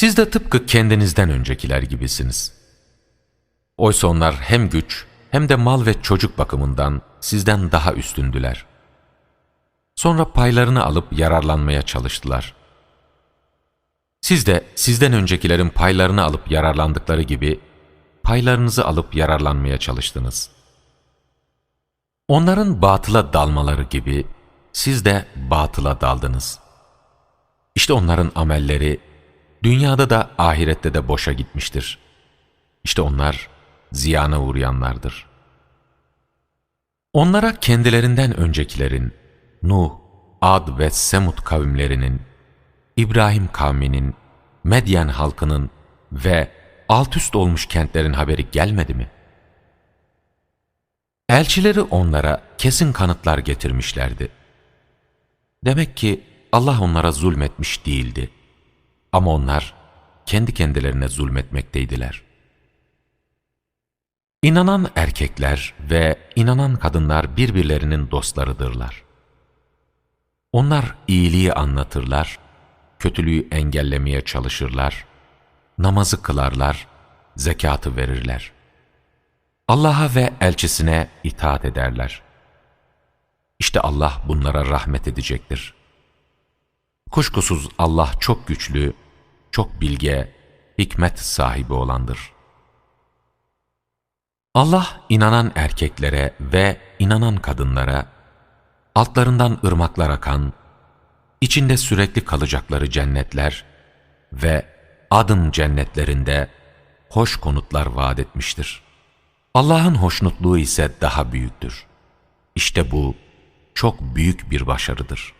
Siz de tıpkı kendinizden öncekiler gibisiniz. Oysa onlar hem güç hem de mal ve çocuk bakımından sizden daha üstündüler. Sonra paylarını alıp yararlanmaya çalıştılar. Siz de sizden öncekilerin paylarını alıp yararlandıkları gibi paylarınızı alıp yararlanmaya çalıştınız. Onların batıla dalmaları gibi siz de batıla daldınız. İşte onların amelleri dünyada da ahirette de boşa gitmiştir. İşte onlar ziyana uğrayanlardır. Onlara kendilerinden öncekilerin, Nuh, Ad ve Semud kavimlerinin, İbrahim kavminin, Medyen halkının ve altüst olmuş kentlerin haberi gelmedi mi? Elçileri onlara kesin kanıtlar getirmişlerdi. Demek ki Allah onlara zulmetmiş değildi. Ama onlar kendi kendilerine zulmetmekteydiler. İnanan erkekler ve inanan kadınlar birbirlerinin dostlarıdırlar. Onlar iyiliği anlatırlar, kötülüğü engellemeye çalışırlar, namazı kılarlar, zekatı verirler. Allah'a ve elçisine itaat ederler. İşte Allah bunlara rahmet edecektir. Kuşkusuz Allah çok güçlü, çok bilge, hikmet sahibi olandır. Allah inanan erkeklere ve inanan kadınlara, altlarından ırmaklar akan, içinde sürekli kalacakları cennetler ve adın cennetlerinde hoş konutlar vaat etmiştir. Allah'ın hoşnutluğu ise daha büyüktür. İşte bu çok büyük bir başarıdır.''